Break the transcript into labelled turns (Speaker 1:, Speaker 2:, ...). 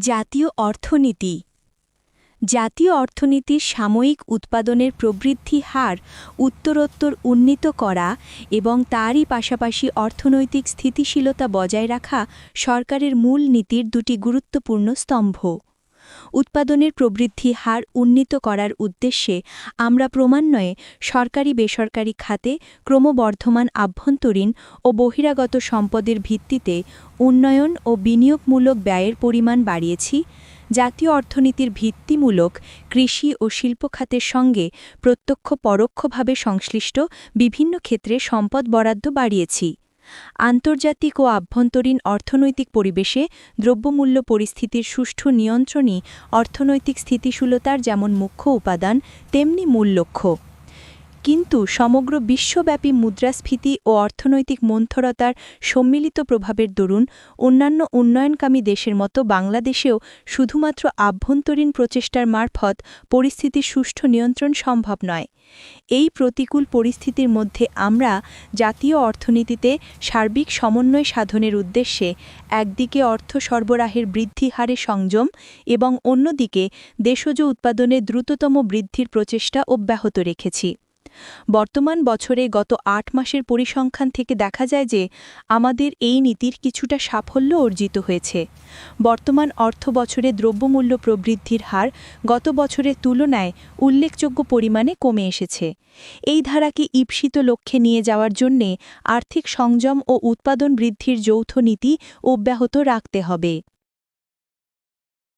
Speaker 1: জাতীয় অর্থনীতি। জাতীয় অর্থনীতির সাময়িক উৎপাদনের প্রবৃদ্ধি হার উত্তরোত্তর উন্নীত করা এবং তারই পাশাপাশি অর্থনৈতিক স্থিতিশীলতা বজায় রাখা সরকারের মূল নীতির দুটি গুরুত্বপূর্ণ স্তম্ভ। উৎপাদনের প্রবৃদ্ধি হার উন্নীত করার উদ্দেশ্যে আমরা ক্রমান্বয়ে সরকারি বেসরকারি খাতে ক্রমবর্ধমান আভ্যন্তরীণ ও বহিরাগত সম্পদের ভিত্তিতে উন্নয়ন ও বিনিয়োগমূলক ব্যয়ের পরিমাণ বাড়িয়েছি। জাতীয় অর্থনীতির ভিত্তিমূলক কৃষি ও শিল্প খাতের সঙ্গে প্রত্যক্ষ পরোক্ষভাবে সংশ্লিষ্ট বিভিন্ন ক্ষেত্রে সম্পদ বরাদ্দ বাড়িয়েছি। আন্তর্জাতিক ও আভ্যন্তরীণ অর্থনৈতিক পরিবেশে দ্রব্যমূল্য পরিস্থিতির সুষ্ঠু নিয়ন্ত্রণই অর্থনৈতিক স্থিতিশীলতার যেমন মুখ্য উপাদান, তেমনি মূল লক্ষ্য। কিন্তু সমগ্র বিশ্বব্যাপী মুদ্রাস্ফীতি ও অর্থনৈতিক মন্থরতার সম্মিলিত প্রভাবের দরুন অন্যান্য উন্নয়নকামী দেশের মতো বাংলাদেশেও শুধুমাত্র আভ্যন্তরীণ প্রচেষ্টার মারফত পরিস্থিতির সুষ্ঠু নিয়ন্ত্রণ সম্ভব নয়। এই প্রতিকূল পরিস্থিতির মধ্যে আমরা জাতীয় অর্থনীতিতে সার্বিক সমন্বয় সাধনের উদ্দেশ্যে একদিকে অর্থ সরবরাহের বৃদ্ধি হারে সংযম এবং অন্যদিকে দেশজ উৎপাদনে দ্রুততম বৃদ্ধির প্রচেষ্টা অব্যাহত রেখেছি। বর্তমান বছরে গত আট মাসের পরিসংখ্যান থেকে দেখা যায় যে আমাদের এই নীতির কিছুটা সাফল্য অর্জিত হয়েছে। বর্তমান অর্থ বছরে দ্রব্যমূল্য প্রবৃদ্ধির হার গত বছরের তুলনায় উল্লেখযোগ্য পরিমাণে কমে এসেছে। এই ধারাকে ঈপ্সিত লক্ষ্যে নিয়ে যাওয়ার জন্যে আর্থিক সংযম ও উৎপাদন বৃদ্ধির যৌথ নীতি অব্যাহত রাখতে হবে।